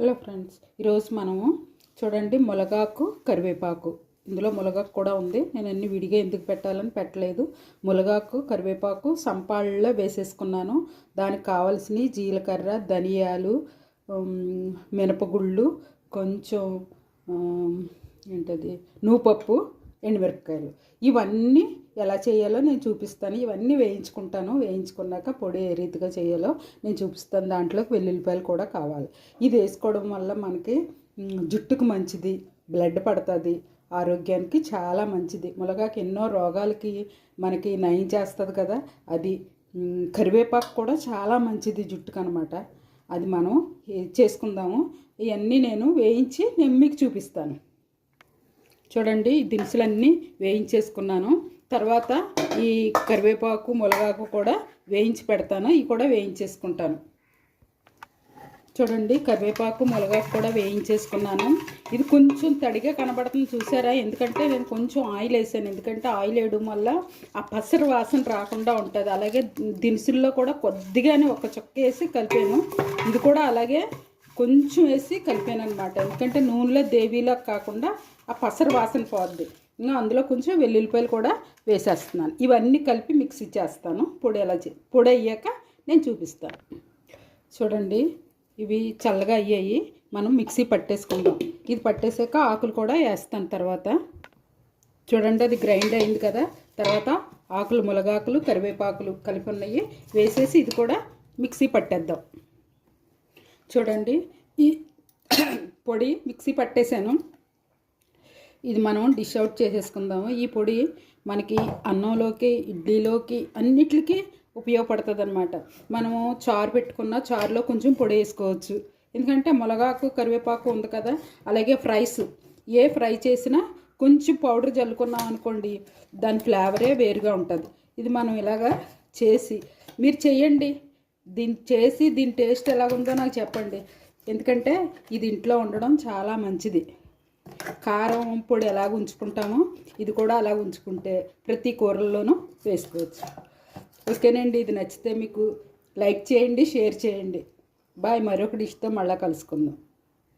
Hello friends ఈరోజు మనము చూడండి ములగాకు కరివేపాకు. ఇందులో ములగాకు కూడా ఉంది. నేను అన్ని విడిగా ఎందుకు పెట్టాలని పెట్టలేదు. ములగాకు కరివేపాకు సంపాళ్ళలో వేసేసుకున్నాను. దానికి కావాల్సిన జీలకర్ర ధనియాలు మినపగుళ్ళు కొంచెం ఏంటది నూపప్పు ఎండుమిరపకాయలు. ఇవన్నీ ఎలా చేయాలో నేను చూపిస్తాను. ఇవన్నీ వేయించుకుంటాను. వేయించుకున్నాక పొడి ఏ రీతిగా చేయాలో నేను చూపిస్తాను. దాంట్లోకి వెల్లుల్లిపాయలు కూడా కావాలి. ఇది వేసుకోవడం వల్ల మనకి జుట్టుకు మంచిది బ్లడ్ పడుతుంది ఆరోగ్యానికి చాలా మంచిది. ములగాకి ఎన్నో రోగాలకి మనకి నయం చేస్తుంది కదా. అది కరివేపాకు కూడా చాలా మంచిది జుట్టుకు అనమాట అది మనం చేసుకుందాము. ఇవన్నీ నేను వేయించి నేను మీకు చూపిస్తాను. చూడండి ఈ దినుసులన్నీ వేయించేసుకున్నాను. తర్వాత ఈ కరివేపాకు ములగాకు కూడా వేయించి పెడతాను. ఇవి కూడా వేయించేసుకుంటాను. చూడండి కరివేపాకు ములగాకు కూడా వేయించేసుకున్నాను. ఇది కొంచెం తడిగా కనబడుతుంది చూసారా? ఎందుకంటే నేను కొంచెం ఆయిల్ వేసాను. ఎందుకంటే ఆయిల్ వేయడం వల్ల ఆ పసరు వాసన రాకుండా ఉంటుంది. అలాగే దినుసుల్లో కూడా కొద్దిగానే ఒక చుక్క వేసి కలిపాను. ఇది కూడా అలాగే కొంచెం వేసి కలిపాను అనమాట ఎందుకంటే నూనెలో దేవీలా కాకుండా ఆ పసరు వాసన పోద్ది. ఇంకా అందులో కొంచెం వెల్లుల్లిపాయలు కూడా వేసేస్తున్నాను. ఇవన్నీ కలిపి మిక్సీ చేస్తాను. పొడి ఎలా చే పొడి అయ్యాక నేను చూపిస్తాను. చూడండి ఇవి చల్లగా అయ్యాయి. మనం మిక్సీ పట్టేసుకుందాం. ఇది పట్టేసాక ఆకులు కూడా వేస్తాను తర్వాత. చూడండి అది గ్రైండ్ అయింది కదా. తర్వాత ఆకులు ములగాకులు కరివేపాకులు కలిపి ఉన్నాయి. వేసేసి ఇది కూడా మిక్సీ పట్టేద్దాం. చూడండి ఈ పొడి మిక్సీ పట్టేశాను ఇది మనం డిష్ అవుట్ చేసేసుకుందాము. ఈ పొడి మనకి అన్నంలోకి ఇడ్లీలోకి అన్నిటికీ ఉపయోగపడుతుంది అనమాట మనము చారు పెట్టుకున్న చారులో కొంచెం పొడి వేసుకోవచ్చు. ఎందుకంటే మునగాకు కరివేపాకు ఉంది కదా అలాగే ఫ్రైస్ ఏ ఫ్రై చేసినా కొంచెం పౌడర్ చల్లుకున్నాం అనుకోండి దాని ఫ్లేవరే వేరుగా ఉంటుంది. ఇది మనం ఇలాగా చేసి మీరు చేయండి. దీన్ని చేసి దీని టేస్ట్ ఎలాగుందో నాకు చెప్పండి. ఎందుకంటే ఇది ఇంట్లో ఉండడం చాలా మంచిది. కారం పొడి ఎలాగ ఉంచుకుంటామో ఇది కూడా అలా ఉంచుకుంటే ప్రతి కూరల్లోనూ వేసుకోవచ్చు. ఓకేనండి ఇది నచ్చితే మీకు లైక్ చేయండి షేర్ చేయండి. బాయ్ మరొక డిష్తో మళ్ళీ కలుసుకుందాం.